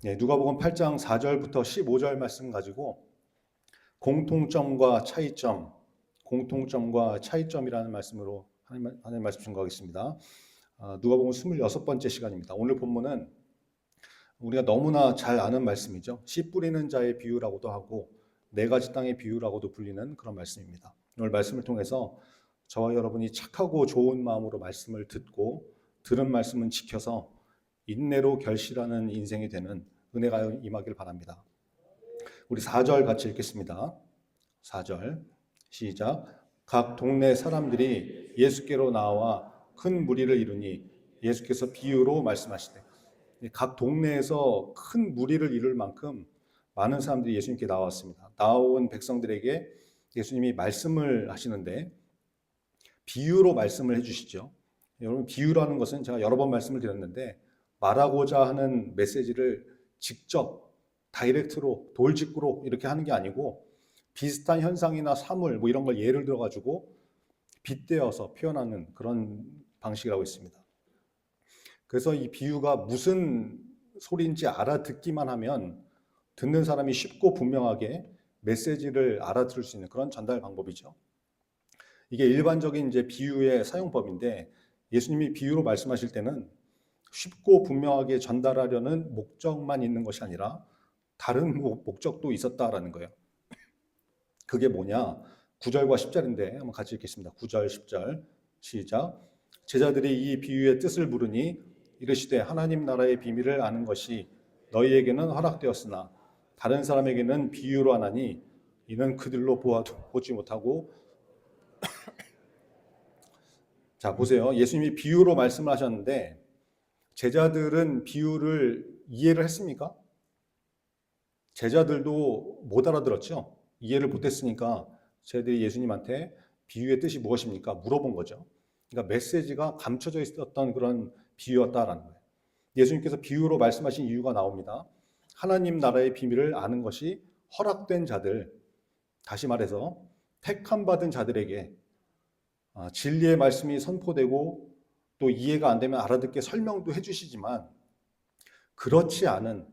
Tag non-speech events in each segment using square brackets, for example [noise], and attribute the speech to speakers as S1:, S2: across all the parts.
S1: 네, 누가복음 8장 4절부터 15절 말씀 가지고 공통점과 차이점, 공통점과 차이점이라는 말씀으로 하나님, 하나님 말씀 증거하겠습니다. 아, 누가복음 26번째 시간입니다. 오늘 본문은 우리가 너무나 잘 아는 말씀이죠. 씨 뿌리는 자의 비유라고도 하고 네 가지 땅의 비유라고도 불리는 그런 말씀입니다. 오늘 말씀을 통해서 저와 여러분이 착하고 좋은 마음으로 말씀을 듣고 들은 말씀은 지켜서 인내로 결실하는 인생이 되는 은혜가 임하길 바랍니다. 우리 4절 같이 읽겠습니다. 4절 시작 각 동네 사람들이 예수께로 나와 큰 무리를 이루니 예수께서 비유로 말씀하시되 각 동네에서 큰 무리를 이룰 만큼 많은 사람들이 예수님께 나왔습니다. 나온 백성들에게 예수님이 말씀을 하시는데 비유로 말씀을 해주시죠. 여러분 비유라는 것은 제가 여러 번 말씀을 드렸는데 말하고자 하는 메시지를 직접 다이렉트로 돌직구로 이렇게 하는 게 아니고 비슷한 현상이나 사물 뭐 이런 걸 예를 들어 가지고 빗대어서 표현하는 그런 방식이라고 있습니다. 그래서 이 비유가 무슨 소리인지 알아듣기만 하면 듣는 사람이 쉽고 분명하게 메시지를 알아들을 수 있는 그런 전달 방법이죠. 이게 일반적인 이제 비유의 사용법인데 예수님이 비유로 말씀하실 때는 쉽고 분명하게 전달하려는 목적만 있는 것이 아니라 다른 목적도 있었다라는 거예요. 그게 뭐냐? 9절과 10절인데 한번 같이 읽겠습니다. 9절, 10절 시작. 제자들이 이 비유의 뜻을 물으니 이르시되 하나님 나라의 비밀을 아는 것이 너희에게는 허락되었으나 다른 사람에게는 비유로 하나니 이는 그들로 보아도 보지 못하고 [coughs] 자 보세요. 예수님이 비유로 말씀을 하셨는데 제자들은 비유를 이해를 했습니까? 제자들도 못 알아들었죠. 이해를 못했으니까 제자들이 예수님한테 비유의 뜻이 무엇입니까? 물어본 거죠. 그러니까 메시지가 감춰져 있었던 그런 비유였다라는 거예요. 예수님께서 비유로 말씀하신 이유가 나옵니다. 하나님 나라의 비밀을 아는 것이 허락된 자들, 다시 말해서 택함 받은 자들에게 아, 진리의 말씀이 선포되고 또 이해가 안 되면 알아듣게 설명도 해주시지만 그렇지 않은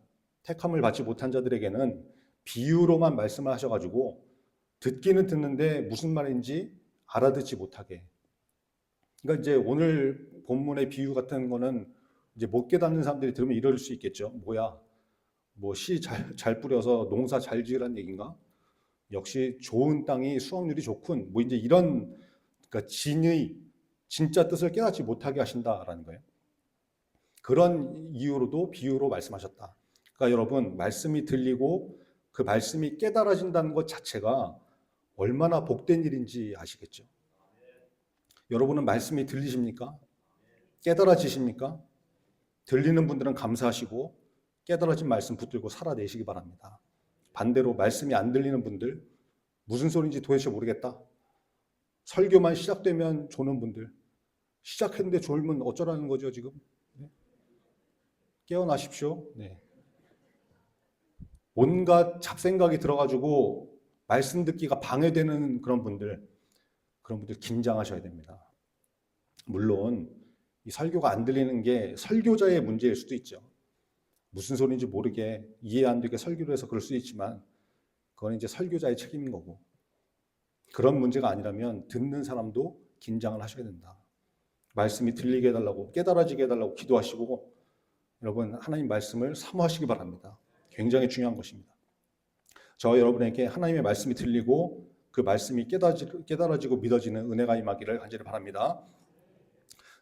S1: 택함을 받지 못한 자들에게는 비유로만 말씀을 하셔가지고 듣기는 듣는데 무슨 말인지 알아듣지 못하게. 그러니까 이제 오늘 본문의 비유 같은 거는 이제 못 깨닫는 사람들이 들으면 이럴 수 있겠죠. 뭐야? 뭐 씨 잘 잘 뿌려서 농사 잘 지으라는 얘기인가? 역시 좋은 땅이 수확률이 좋군. 뭐 이제 이런 그러니까 진의 진짜 뜻을 깨닫지 못하게 하신다라는 거예요. 그런 이유로도 비유로 말씀하셨다. 그러니까 여러분 말씀이 들리고 그 말씀이 깨달아진다는 것 자체가 얼마나 복된 일인지 아시겠죠? 여러분은 말씀이 들리십니까? 깨달아지십니까? 들리는 분들은 감사하시고 깨달아진 말씀 붙들고 살아내시기 바랍니다. 반대로 말씀이 안 들리는 분들 무슨 소리인지 도대체 모르겠다. 설교만 시작되면 조는 분들 시작했는데 졸면 어쩌라는 거죠 지금? 네? 깨어나십시오. 네. 온갖 잡생각이 들어가지고 말씀 듣기가 방해되는 그런 분들, 그런 분들 긴장하셔야 됩니다. 물론 이 설교가 안 들리는 게 설교자의 문제일 수도 있죠. 무슨 소리인지 모르게 이해 안 되게 설교를 해서 그럴 수 있지만 그건 이제 설교자의 책임인 거고 그런 문제가 아니라면 듣는 사람도 긴장을 하셔야 된다. 말씀이 들리게 해달라고 깨달아지게 해달라고 기도하시고 여러분 하나님 말씀을 사모하시기 바랍니다. 굉장히 중요한 것입니다. 저 여러분에게 하나님의 말씀이 들리고 그 말씀이 깨달아지고 믿어지는 은혜가 임하기를 간절히 바랍니다.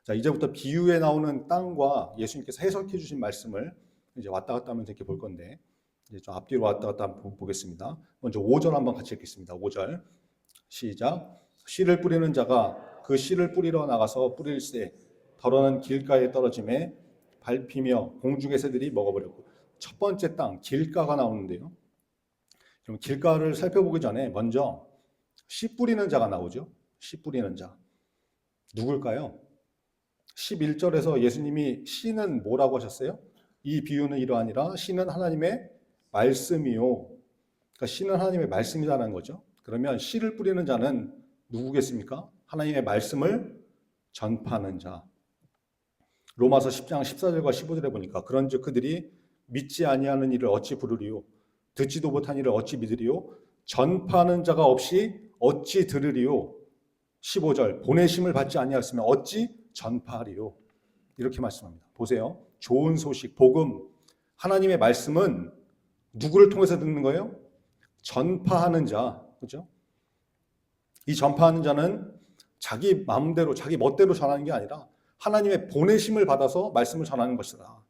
S1: 자, 이제부터 비유에 나오는 땅과 예수님께서 해석해 주신 말씀을 이제 왔다 갔다 하면서 이렇게 볼 건데 이제 좀 앞뒤로 왔다 갔다 한번 보겠습니다. 먼저 5절 한번 같이 읽겠습니다. 5절. 시작. 씨를 뿌리는 자가 그 씨를 뿌리러 나가서 뿌릴새 더러는 길가에 떨어짐에 밟히며 공중의 새들이 먹어버렸고 첫 번째 땅 길가가 나오는데요. 그럼 길가를 살펴보기 전에 먼저 씨 뿌리는 자가 나오죠. 씨 뿌리는 자. 누굴까요? 11절에서 예수님이 씨는 뭐라고 하셨어요? 이 비유는 이러하니라 씨는 하나님의 말씀이요. 그러니까 씨는 하나님의 말씀이라는 거죠. 그러면 씨를 뿌리는 자는 누구겠습니까? 하나님의 말씀을 전파하는 자. 로마서 10장 14절과 15절에 보니까 그런즉 그들이 믿지 아니하는 일을 어찌 부르리요 듣지도 못한 일을 어찌 믿으리요 전파하는 자가 없이 어찌 들으리요 15절 보내심을 받지 아니하였으면 어찌 전파하리요 이렇게 말씀합니다. 보세요. 좋은 소식 복음 하나님의 말씀은 누구를 통해서 듣는 거예요? 전파하는 자. 그죠? 이 전파하는 자는 자기 마음대로 자기 멋대로 전하는 게 아니라 하나님의 보내심을 받아서 말씀을 전하는 것이다.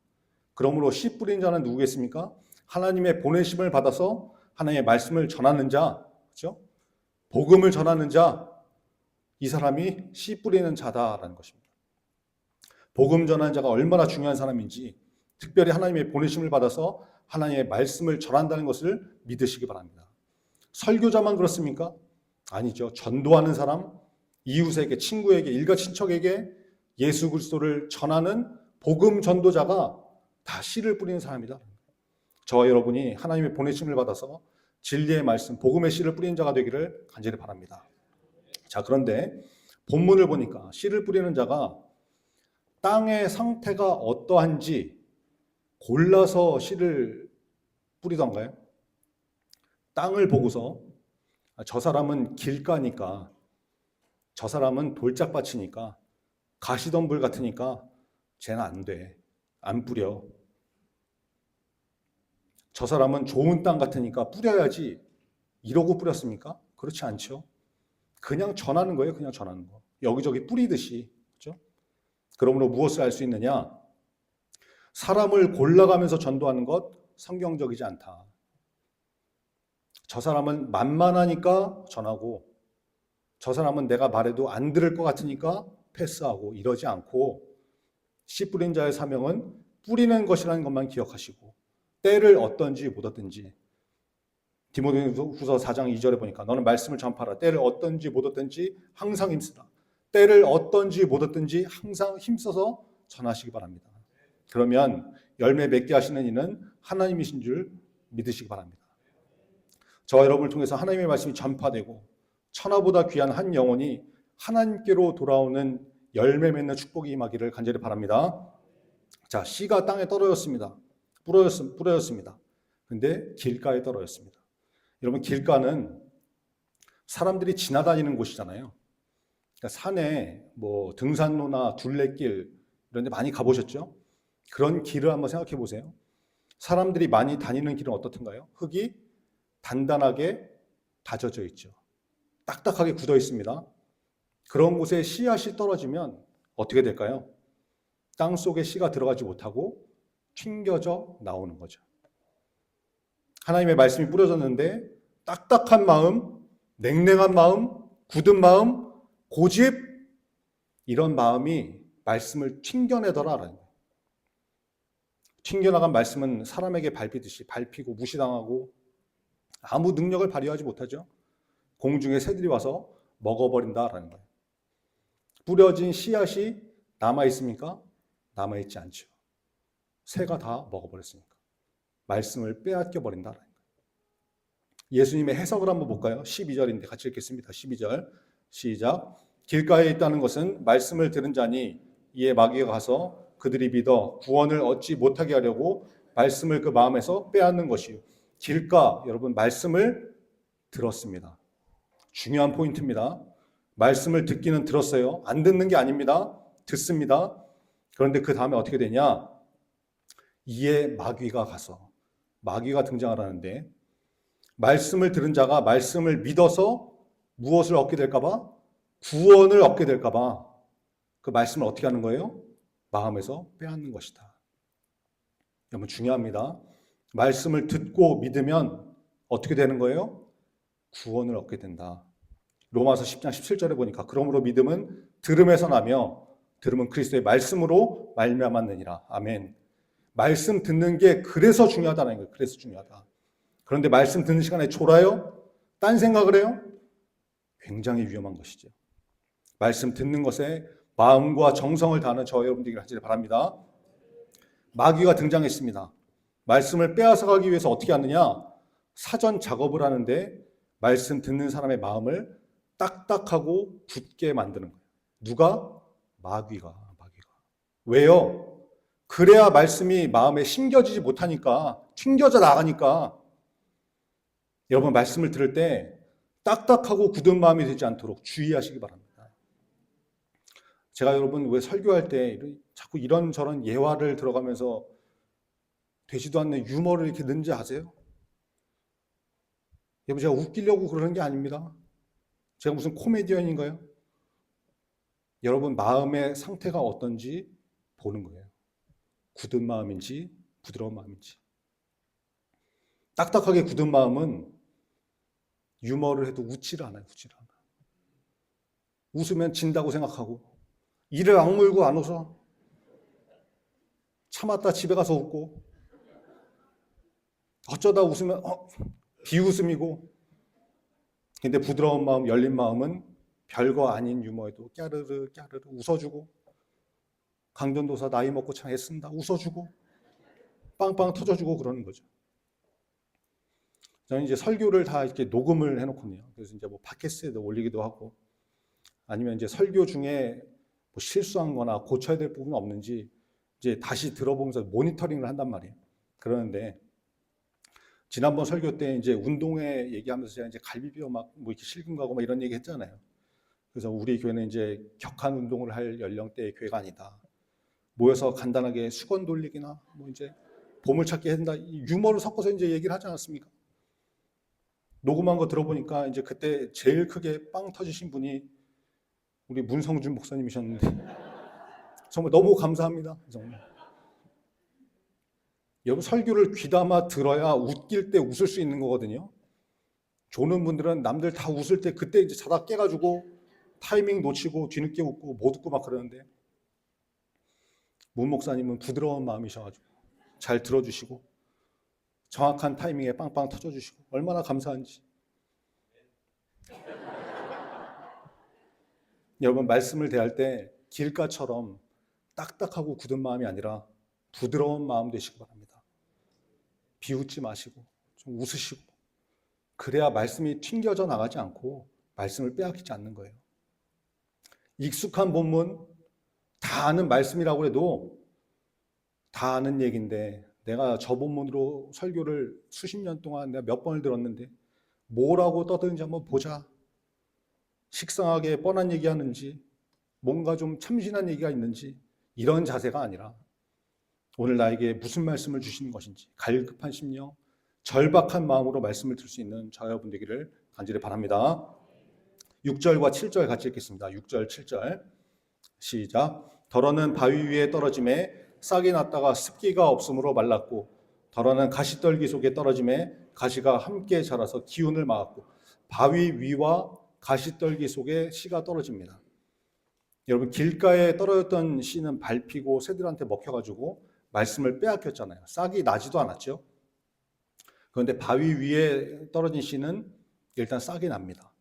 S1: 그러므로 씨 뿌린 자는 누구겠습니까? 하나님의 보내심을 받아서 하나님의 말씀을 전하는 자, 그렇죠? 복음을 전하는 자, 이 사람이 씨 뿌리는 자다라는 것입니다. 복음 전하는 자가 얼마나 중요한 사람인지 특별히 하나님의 보내심을 받아서 하나님의 말씀을 전한다는 것을 믿으시기 바랍니다. 설교자만 그렇습니까? 아니죠. 전도하는 사람, 이웃에게, 친구에게, 일가 친척에게 예수 그리스도를 전하는 복음 전도자가 다 씨를 뿌리는 사람이다. 저와 여러분이 하나님의 보내심을 받아서 진리의 말씀, 복음의 씨를 뿌리는 자가 되기를 간절히 바랍니다. 자, 그런데 본문을 보니까 씨를 뿌리는 자가 땅의 상태가 어떠한지 골라서 씨를 뿌리던가요? 땅을 보고서 아, 저 사람은 길가니까 저 사람은 돌짝밭이니까 가시덤불 같으니까 쟤는 안 돼. 안 뿌려. 저 사람은 좋은 땅 같으니까 뿌려야지. 이러고 뿌렸습니까? 그렇지 않죠. 그냥 전하는 거예요. 그냥 전하는 거. 여기저기 뿌리듯이. 그렇죠? 그러므로 무엇을 알 수 있느냐? 사람을 골라가면서 전도하는 것 성경적이지 않다. 저 사람은 만만하니까 전하고 저 사람은 내가 말해도 안 들을 것 같으니까 패스하고 이러지 않고 씨 뿌린 자의 사명은 뿌리는 것이라는 것만 기억하시고 때를 어떤지 못 얻든지 디모데후서 4장 2절에 보니까 너는 말씀을 전파라 때를 어떤지 못 얻든지 항상 힘쓰라 때를 어떤지 못 얻든지 항상 힘써서 전하시기 바랍니다. 그러면 열매 맺게 하시는 이는 하나님이신 줄 믿으시기 바랍니다. 저와 여러분을 통해서 하나님의 말씀이 전파되고 천하보다 귀한 한 영혼이 하나님께로 돌아오는 열매 맺는 축복이 임하기를 간절히 바랍니다. 자, 씨가 땅에 떨어졌습니다. 뿌려졌, 뿌려졌습니다. 근데 길가에 떨어졌습니다. 여러분, 길가는 사람들이 지나다니는 곳이잖아요. 그러니까 산에 뭐 등산로나 둘레길 이런 데 많이 가보셨죠? 그런 길을 한번 생각해 보세요. 사람들이 많이 다니는 길은 어떻든가요? 흙이 단단하게 다져져 있죠. 딱딱하게 굳어 있습니다. 그런 곳에 씨앗이 떨어지면 어떻게 될까요? 땅 속에 씨가 들어가지 못하고 튕겨져 나오는 거죠. 하나님의 말씀이 뿌려졌는데 딱딱한 마음, 냉랭한 마음, 굳은 마음, 고집 이런 마음이 말씀을 튕겨내더라라는 거예요. 튕겨나간 말씀은 사람에게 밟히듯이 밟히고 무시당하고 아무 능력을 발휘하지 못하죠. 공중에 새들이 와서 먹어버린다라는 거예요. 뿌려진 씨앗이 남아 있습니까? 남아 있지 않죠. 새가 다 먹어버렸으니까. 말씀을 빼앗겨 버린다라는 거예요. 예수님의 해석을 한번 볼까요? 12절인데 같이 읽겠습니다. 12절 시작. 길가에 있다는 것은 말씀을 들은 자니 이에 마귀가 가서 그들이 믿어 구원을 얻지 못하게 하려고 말씀을 그 마음에서 빼앗는 것이요. 길가 여러분 말씀을 들었습니다. 중요한 포인트입니다. 말씀을 듣기는 들었어요. 안 듣는 게 아닙니다. 듣습니다. 그런데 그 다음에 어떻게 되냐? 이에 마귀가 가서 마귀가 등장하라는데 말씀을 들은 자가 말씀을 믿어서 무엇을 얻게 될까봐 구원을 얻게 될까봐 그 말씀을 어떻게 하는 거예요? 마음에서 빼앗는 것이다. 여러분 중요합니다. 말씀을 듣고 믿으면 어떻게 되는 거예요? 구원을 얻게 된다. 로마서 10장 17절에 보니까 그러므로 믿음은 들음에서 나며 들음은 그리스도의 말씀으로 말미암았느니라. 아멘. 말씀 듣는 게 그래서 중요하다는 거예요. 그래서 중요하다. 그런데 말씀 듣는 시간에 졸아요? 딴 생각을 해요? 굉장히 위험한 것이죠. 말씀 듣는 것에 마음과 정성을 다하는 저 여러분들이 하시길 바랍니다. 마귀가 등장했습니다. 말씀을 빼앗아 가기 위해서 어떻게 하느냐? 사전 작업을 하는데 말씀 듣는 사람의 마음을 딱딱하고 굳게 만드는 거예요. 누가? 마귀가, 마귀가. 왜요? 그래야 말씀이 마음에 심겨지지 못하니까 튕겨져 나가니까 여러분 말씀을 들을 때 딱딱하고 굳은 마음이 되지 않도록 주의하시기 바랍니다. 제가 여러분 왜 설교할 때 자꾸 이런저런 예화를 들어가면서 되지도 않는 유머를 이렇게 넣는지 아세요? 여러분 제가 웃기려고 그러는 게 아닙니다. 제가 무슨 코미디언인가요? 여러분 마음의 상태가 어떤지 보는 거예요. 굳은 마음인지 부드러운 마음인지. 딱딱하게 굳은 마음은 유머를 해도 웃지를 않아요. 웃지를 않아. 웃으면 진다고 생각하고 이를 악물고 안 웃어. 참았다 집에 가서 웃고 어쩌다 웃으면 어, 비웃음이고 근데 부드러운 마음, 열린 마음은 별거 아닌 유머에도 깨르르 깨르르 웃어주고 강전도사 나이 먹고 참 애쓴다 웃어주고 빵빵 터져주고 그러는 거죠. 저는 이제 설교를 다 이렇게 녹음을 해놓거든요. 그래서 이제 뭐 팟캐스트에도 올리기도 하고 아니면 이제 설교 중에 뭐 실수한 거나 고쳐야 될 부분이 없는지 이제 다시 들어보면서 모니터링을 한단 말이에요. 그러는데 지난번 설교 때 이제 운동회 얘기하면서 제가 이제 갈비뼈 막뭐 이렇게 실금 가고 막 이런 얘기 했잖아요. 그래서 우리 교회는 이제 격한 운동을 할 연령대의 교회가 아니다. 모여서 간단하게 수건 돌리기나 뭐 이제 보물찾기 한다. 이 유머를 섞어서 이제 얘기를 하지 않았습니까? 녹음한 거 들어보니까 이제 그때 제일 크게 빵 터지신 분이 우리 문성준 목사님이셨는데 정말 너무 감사합니다. 정말. 여러분 설교를 귀담아 들어야 웃길 때 웃을 수 있는 거거든요. 조는 분들은 남들 다 웃을 때 그때 이제 자다 깨가지고 타이밍 놓치고 뒤늦게 웃고 못 웃고 막 그러는데 문 목사님은 부드러운 마음이셔가지고 잘 들어주시고 정확한 타이밍에 빵빵 터져주시고 얼마나 감사한지. [laughs] 여러분 말씀을 대할 때 길가처럼 딱딱하고 굳은 마음이 아니라 부드러운 마음 되시기 바랍니다. 비웃지 마시고 좀 웃으시고 그래야 말씀이 튕겨져 나가지 않고 말씀을 빼앗기지 않는 거예요. 익숙한 본문 다 아는 말씀이라고 해도 다 아는 얘기인데 내가 저 본문으로 설교를 수십 년 동안 내가 몇 번을 들었는데 뭐라고 떠드는지 한번 보자. 식상하게 뻔한 얘기하는지 뭔가 좀 참신한 얘기가 있는지 이런 자세가 아니라 오늘 나에게 무슨 말씀을 주시는 것인지 갈급한 심령, 절박한 마음으로 말씀을 들을 수 있는 저 여러분 되기를 간절히 바랍니다. 6절과 7절 같이 읽겠습니다. 6절, 7절. 시작. 더러는 바위 위에 떨어짐에 싹이 났다가 습기가 없으므로 말랐고 더러는 가시떨기 속에 떨어짐에 가시가 함께 자라서 기운을 막았고 바위 위와 가시떨기 속에 씨가 떨어집니다. 여러분 길가에 떨어졌던 씨는 밟히고 새들한테 먹혀가지고 말씀을 빼앗겼잖아요. 싹이 나지도 않았죠. 그런데 바위 위에 떨어진 씨는 일단 싹이 납니다.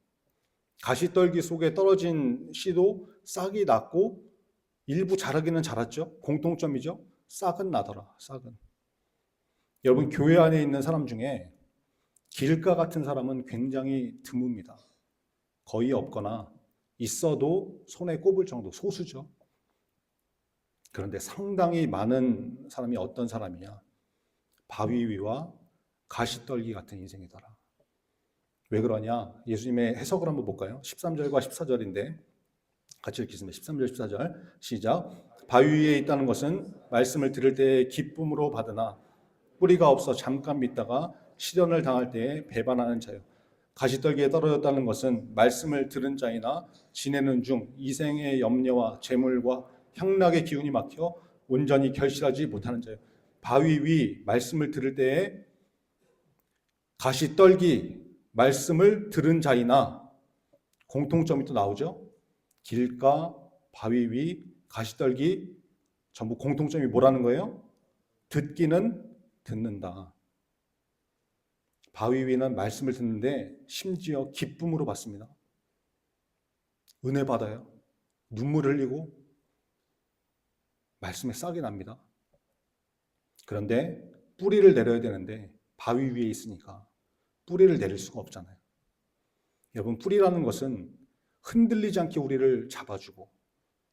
S1: 가시떨기 속에 떨어진 씨도 싹이 났고 일부 자라기는 자랐죠. 공통점이죠. 싹은 나더라. 싹은. 여러분 교회 안에 있는 사람 중에 길가 같은 사람은 굉장히 드뭅니다. 거의 없거나 있어도 손에 꼽을 정도 소수죠. 그런데 상당히 많은 사람이 어떤 사람이냐? 바위 위와 가시떨기 같은 인생이더라. 왜 그러냐? 예수님의 해석을 한번 볼까요? 13절과 14절인데 같이 읽겠습니다. 13절 14절 시작. 바위 위에 있다는 것은 말씀을 들을 때에 기쁨으로 받으나 뿌리가 없어 잠깐 믿다가 시련을 당할 때에 배반하는 자요. 가시떨기에 떨어졌다는 것은 말씀을 들은 자이나 지내는 중 이생의 염려와 재물과 향락의 기운이 막혀 온전히 결실하지 못하는 자요. 바위 위 말씀을 들을 때에 가시 떨기 말씀을 들은 자이나 공통점이 또 나오죠. 길가, 바위 위, 가시 떨기 전부 공통점이 뭐라는 거예요? 듣기는 듣는다. 바위 위는 말씀을 듣는데 심지어 기쁨으로 받습니다. 은혜 받아요. 눈물 흘리고 말씀에 싹이 납니다. 그런데 뿌리를 내려야 되는데 바위 위에 있으니까 뿌리를 내릴 수가 없잖아요. 여러분 뿌리라는 것은 흔들리지 않게 우리를 잡아주고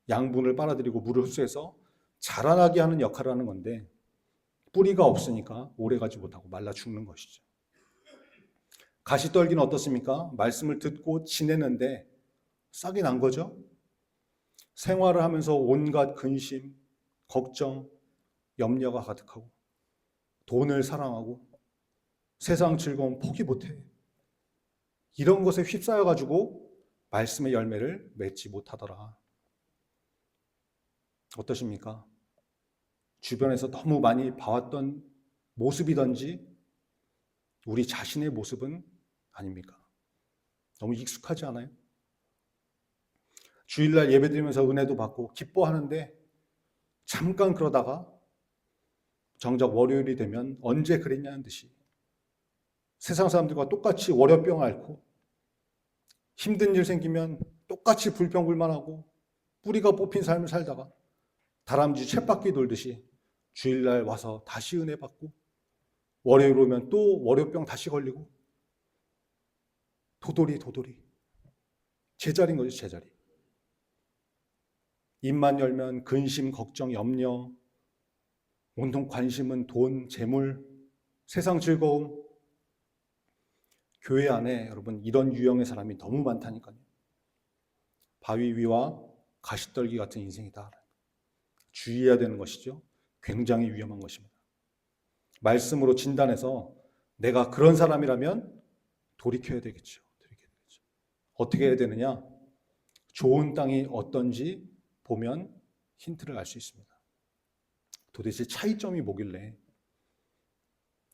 S1: 양분을 빨아들이고 물을 흡수해서 자라나게 하는 역할을 하는 건데 뿌리가 없으니까 오래 가지 못하고 말라 죽는 것이죠. 가시떨기는 어떻습니까? 말씀을 듣고 지내는데 싹이 난 거죠. 생활을 하면서 온갖 근심, 걱정, 염려가 가득하고 돈을 사랑하고 세상 즐거움 포기 못해. 이런 것에 휩싸여 가지고 말씀의 열매를 맺지 못하더라. 어떠십니까? 주변에서 너무 많이 봐왔던 모습이든지 우리 자신의 모습은 아닙니까? 너무 익숙하지 않아요? 주일날 예배드리면서 은혜도 받고 기뻐하는데 잠깐 그러다가 정작 월요일이 되면 언제 그랬냐는 듯이 세상 사람들과 똑같이 월요병 앓고 힘든 일 생기면 똑같이 불평불만하고 뿌리가 뽑힌 삶을 살다가 다람쥐 쳇바퀴 돌듯이 주일날 와서 다시 은혜 받고 월요일 오면 또 월요병 다시 걸리고 도돌이 도돌이 제자리인 거죠 제자리 입만 열면 근심 걱정 염려 온통 관심은 돈 재물 세상 즐거움. 교회 안에 여러분 이런 유형의 사람이 너무 많다니까요. 바위 위와 가시떨기 같은 인생이다. 주의해야 되는 것이죠. 굉장히 위험한 것입니다. 말씀으로 진단해서 내가 그런 사람이라면 돌이켜야 되겠죠. 어떻게 해야 되느냐? 좋은 땅이 어떤지 보면 힌트를 알 수 있습니다. 도대체 차이점이 뭐길래?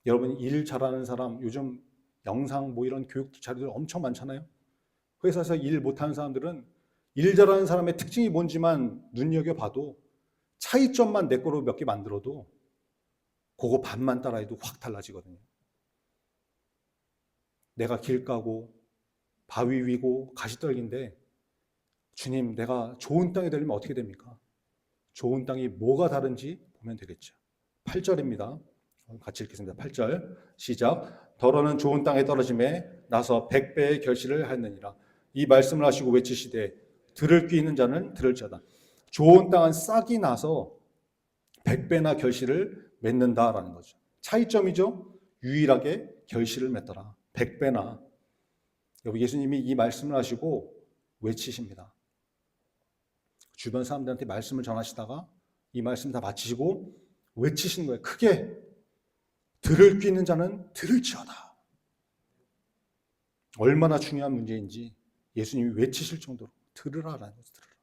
S1: 여러분 일 잘하는 사람 요즘 영상 뭐 이런 교육 자료들 엄청 많잖아요. 회사에서 일 못하는 사람들은 일 잘하는 사람의 특징이 뭔지만 눈여겨봐도 차이점만 내 거로 몇 개 만들어도 그거 반만 따라해도 확 달라지거든요. 내가 길 까고 바위 위고 가시떨기인데 주님 내가 좋은 땅에 되려면 어떻게 됩니까? 좋은 땅이 뭐가 다른지 보면 되겠죠. 8절입니다. 같이 읽겠습니다. 8절 시작 더러는 좋은 땅에 떨어짐에 나서 백배의 결실을 하느니라 이 말씀을 하시고 외치시되 들을 귀 있는 자는 들을지어다 좋은 땅은 싹이 나서 백배나 결실을 맺는다라는 거죠. 차이점이죠. 유일하게 결실을 맺더라. 100배나. 여기 예수님이 이 말씀을 하시고 외치십니다. 주변 사람들한테 말씀을 전하시다가 이 말씀 다 마치시고 외치신 거예요. 크게 들을 귀 있는 자는 들을지어다. 얼마나 중요한 문제인지 예수님이 외치실 정도로 들으라라는 거죠. 들으라.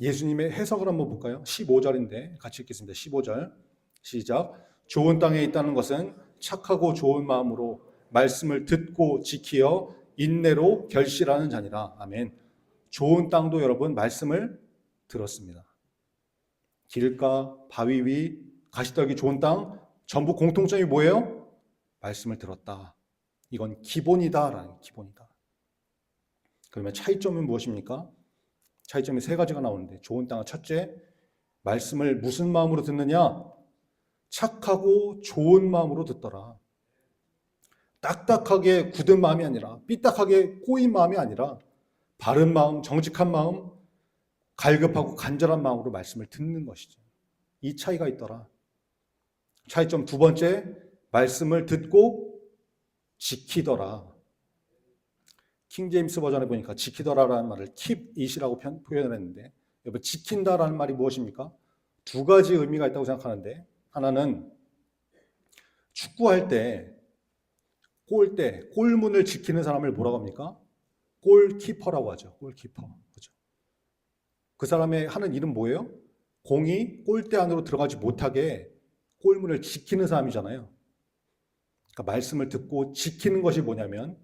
S1: 예수님의 해석을 한번 볼까요? 15절인데 같이 읽겠습니다. 15절 시작. 좋은 땅에 있다는 것은 착하고 좋은 마음으로 말씀을 듣고 지키어 인내로 결실하는 자니라. 아멘. 좋은 땅도 여러분 말씀을 들었습니다. 길가, 바위 위, 가시떨기 좋은 땅 전부 공통점이 뭐예요? 말씀을 들었다. 이건 기본이다라는 기본이다. 그러면 차이점은 무엇입니까? 차이점이 세 가지가 나오는데 좋은 땅은 첫째 말씀을 무슨 마음으로 듣느냐? 착하고 좋은 마음으로 듣더라. 딱딱하게 굳은 마음이 아니라 삐딱하게 꼬인 마음이 아니라 바른 마음, 정직한 마음, 갈급하고 간절한 마음으로 말씀을 듣는 것이죠. 이 차이가 있더라. 차이점 두 번째, 말씀을 듣고 지키더라. 킹 제임스 버전에 보니까 지키더라라는 말을 keep it이라고 표현을 했는데 여러분 지킨다라는 말이 무엇입니까? 두 가지 의미가 있다고 생각하는데 하나는 축구할 때골때 골문을 지키는 사람을 뭐라고 합니까? 골키퍼라고 하죠. 골키퍼. 그죠? 그 사람의 하는 일은 뭐예요? 공이 골대 안으로 들어가지 못하게 골문을 지키는 사람이잖아요. 그러니까 말씀을 듣고 지키는 것이 뭐냐면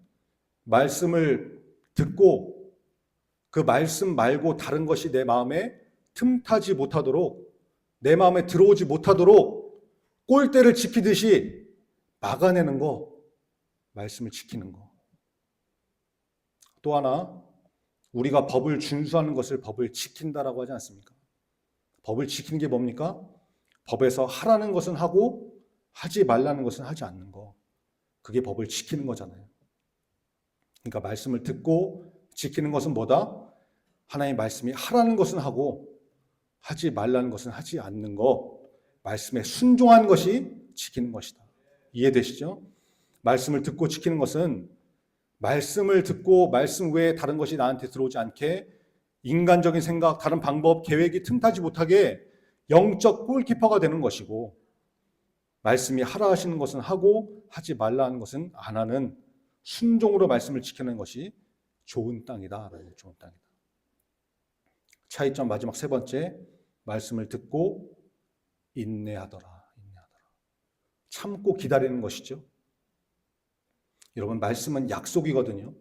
S1: 말씀을 듣고 그 말씀 말고 다른 것이 내 마음에 틈타지 못하도록 내 마음에 들어오지 못하도록 꼴대를 지키듯이 막아내는 거, 말씀을 지키는 거. 또 하나, 우리가 법을 준수하는 것을 법을 지킨다라고 하지 않습니까? 법을 지키는 게 뭡니까? 법에서 하라는 것은 하고 하지 말라는 것은 하지 않는 거. 그게 법을 지키는 거잖아요. 그러니까 말씀을 듣고 지키는 것은 뭐다? 하나님의 말씀이 하라는 것은 하고 하지 말라는 것은 하지 않는 거, 말씀에 순종한 것이 지키는 것이다. 이해되시죠? 말씀을 듣고 지키는 것은 말씀을 듣고 말씀 외에 다른 것이 나한테 들어오지 않게 인간적인 생각, 다른 방법, 계획이 틈타지 못하게 영적 골키퍼가 되는 것이고 말씀이 하라 하시는 것은 하고 하지 말라 하는 것은 안 하는 순종으로 말씀을 지키는 것이 좋은 땅이다. 좋은 땅이다. 차이점 마지막 세 번째 말씀을 듣고 인내하더라. 인내하더라. 참고 기다리는 것이죠. 여러분 말씀은 약속이거든요.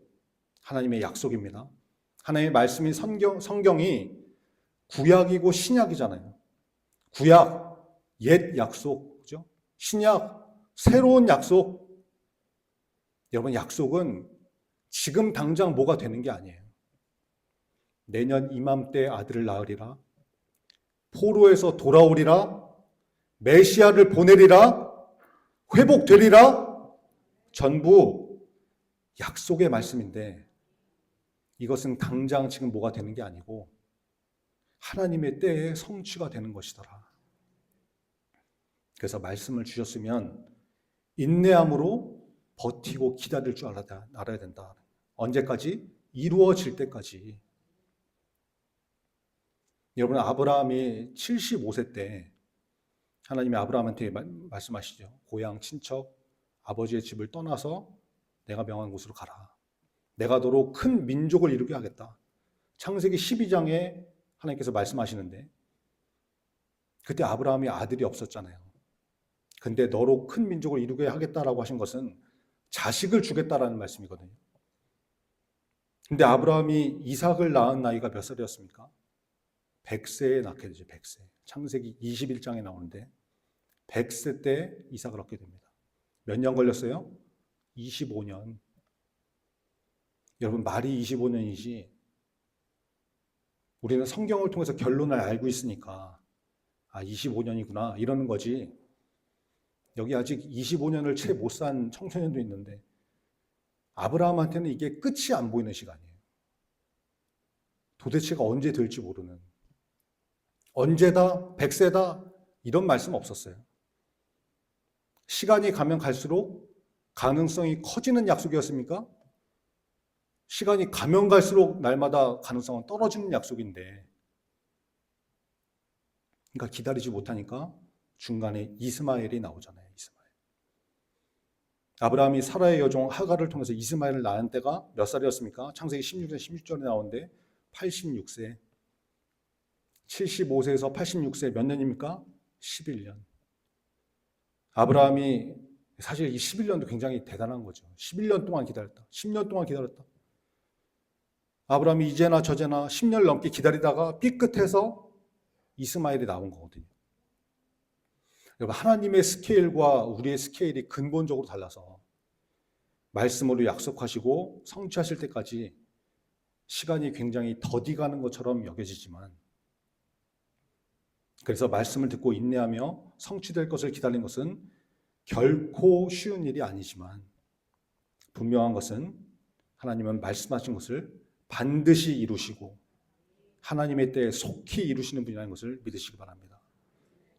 S1: 하나님의 약속입니다. 하나님의 말씀인 성경, 성경이 구약이고 신약이잖아요. 구약 옛 약속, 그죠? 신약 새로운 약속. 여러분 약속은 지금 당장 뭐가 되는 게 아니에요. 내년 이맘때 아들을 낳으리라. 포로에서 돌아오리라. 메시아를 보내리라. 회복되리라. 전부 약속의 말씀인데 이것은 당장 지금 뭐가 되는 게 아니고 하나님의 때에 성취가 되는 것이더라. 그래서 말씀을 주셨으면 인내함으로 버티고 기다릴 줄 알아야, 된다. 언제까지? 이루어질 때까지. 여러분 아브라함이 75세 때 하나님이 아브라함한테 말씀하시죠. 고향 친척 아버지의 집을 떠나서 내가 명한 곳으로 가라. 내가 너로 큰 민족을 이루게 하겠다. 창세기 12장에 하나님께서 말씀하시는데 그때 아브라함이 아들이 없었잖아요. 근데 너로 큰 민족을 이루게 하겠다라고 하신 것은 자식을 주겠다라는 말씀이거든요. 근데 아브라함이 이삭을 낳은 나이가 몇 살이었습니까? 100세에 낳게 되죠. 100세. 창세기 21장에 나오는데 100세 때 이삭을 얻게 됩니다. 몇 년 걸렸어요? 25년. 여러분 말이 25년이지 우리는 성경을 통해서 결론을 알고 있으니까 아 25년이구나 이러는 거지. 여기 아직 25년을 채 못 산 청소년도 있는데 아브라함한테는 이게 끝이 안 보이는 시간이에요. 도대체가 언제 될지 모르는 언제다, 백세다 이런 말씀 없었어요. 시간이 가면 갈수록 가능성이 커지는 약속이었습니까? 시간이 가면 갈수록 날마다 가능성은 떨어지는 약속인데, 그러니까 기다리지 못하니까 중간에 이스마엘이 나오잖아요. 이스마엘. 아브라함이 사라의 여종 하가를 통해서 이스마엘을 낳은 때가 몇 살이었습니까? 창세기 16장 16절에 나오는데 86세. 75세에서 86세 몇 년입니까? 11년. 아브라함이 사실 이 11년도 굉장히 대단한 거죠. 11년 동안 기다렸다. 10년 동안 기다렸다. 아브라함이 이제나 저제나 10년 넘게 기다리다가 삐끗해서 이스마엘이 나온 거거든요. 여러분, 하나님의 스케일과 우리의 스케일이 근본적으로 달라서 말씀으로 약속하시고 성취하실 때까지 시간이 굉장히 더디 가는 것처럼 여겨지지만 그래서 말씀을 듣고 인내하며 성취될 것을 기다린 것은 결코 쉬운 일이 아니지만 분명한 것은 하나님은 말씀하신 것을 반드시 이루시고 하나님의 때에 속히 이루시는 분이라는 것을 믿으시기 바랍니다.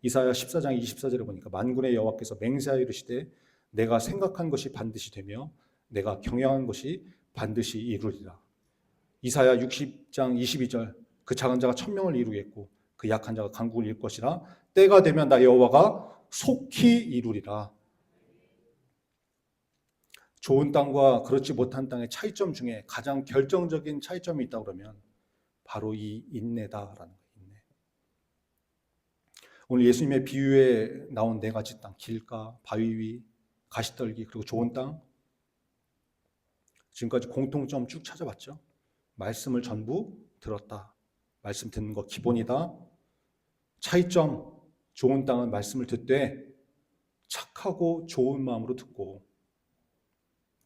S1: 이사야 14장 24절에 보니까 만군의 여호와께서 맹세하여 이르시되 내가 생각한 것이 반드시 되며 내가 경영한 것이 반드시 이루리라. 이사야 60장 22절 그 작은 자가 천명을 이루겠고 그 약한 자가 강국을 이룰 것이라 때가 되면 나 여호와가 속히 이루리라. 좋은 땅과 그렇지 못한 땅의 차이점 중에 가장 결정적인 차이점이 있다 그러면 바로 이 인내다라는 거예요. 인내. 오늘 예수님의 비유에 나온 네 가지 땅, 길가, 바위 위, 가시떨기 그리고 좋은 땅 지금까지 공통점 쭉 찾아봤죠. 말씀을 전부 들었다. 말씀 듣는 거 기본이다. 차이점 좋은 땅은 말씀을 듣되 착하고 좋은 마음으로 듣고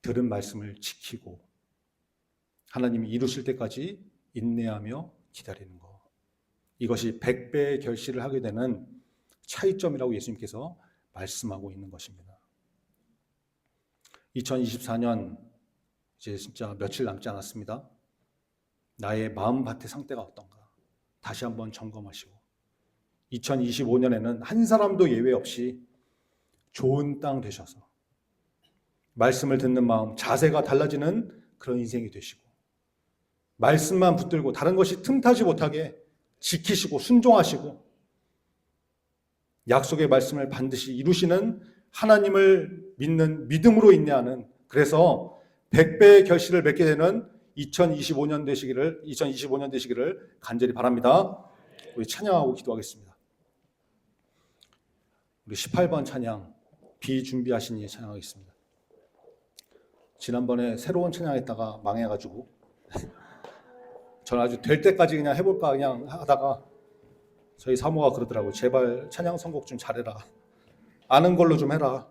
S1: 들은 말씀을 지키고 하나님이 이루실 때까지 인내하며 기다리는 것. 이것이 백배의 결실을 하게 되는 차이점이라고 예수님께서 말씀하고 있는 것입니다. 2024년 이제 진짜 며칠 남지 않았습니다. 나의 마음 밭의 상태가 어떤가 다시 한번 점검하시고 2025년에는 한 사람도 예외 없이 좋은 땅 되셔서 말씀을 듣는 마음, 자세가 달라지는 그런 인생이 되시고 말씀만 붙들고 다른 것이 틈타지 못하게 지키시고 순종하시고 약속의 말씀을 반드시 이루시는 하나님을 믿는 믿음으로 인내하는 그래서 백배의 결실을 맺게 되는 2025년 되시기를 2025년 되시기를 간절히 바랍니다. 우리 찬양하고 기도하겠습니다. 우리 18번 찬양 비 준비하신 이 찬양하겠습니다. 지난번에 새로운 찬양했다가 망해가지고 [laughs] 저는 아주 될 때까지 그냥 해볼까 그냥 하다가 저희 사모가 그러더라고요. 제발 찬양 선곡 좀 잘해라. 아는 걸로 좀 해라.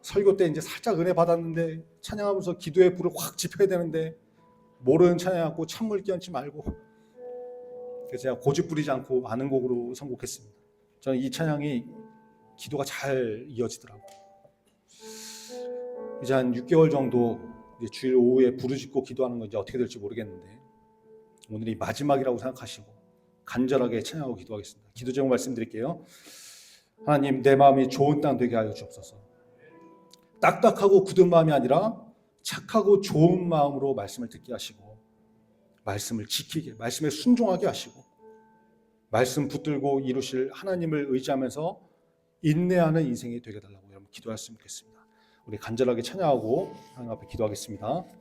S1: 설교 때 이제 살짝 은혜 받았는데 찬양하면서 기도의 불을 확 지펴야 되는데 모르는 찬양하고 찬물 끼얹지 말고 제가 고집 부리지 않고 아는 곡으로 선곡했습니다. 저는 이 찬양이 기도가 잘 이어지더라고요. 이제 한 6개월 정도 주일 오후에 부르짖고 기도하는 건 이제 어떻게 될지 모르겠는데 오늘이 마지막이라고 생각하시고 간절하게 찬양하고 기도하겠습니다. 기도 제목 말씀드릴게요. 하나님 내 마음이 좋은 땅 되게 하여 주옵소서. 딱딱하고 굳은 마음이 아니라 착하고 좋은 마음으로 말씀을 듣게 하시고 말씀을 지키게 말씀에 순종하게 하시고 말씀 붙들고 이루실 하나님을 의지하면서 인내하는 인생이 되게 달라고 여러분 기도했으면 좋겠습니다. 우리 간절하게 찬양하고 하나님 앞에 기도하겠습니다.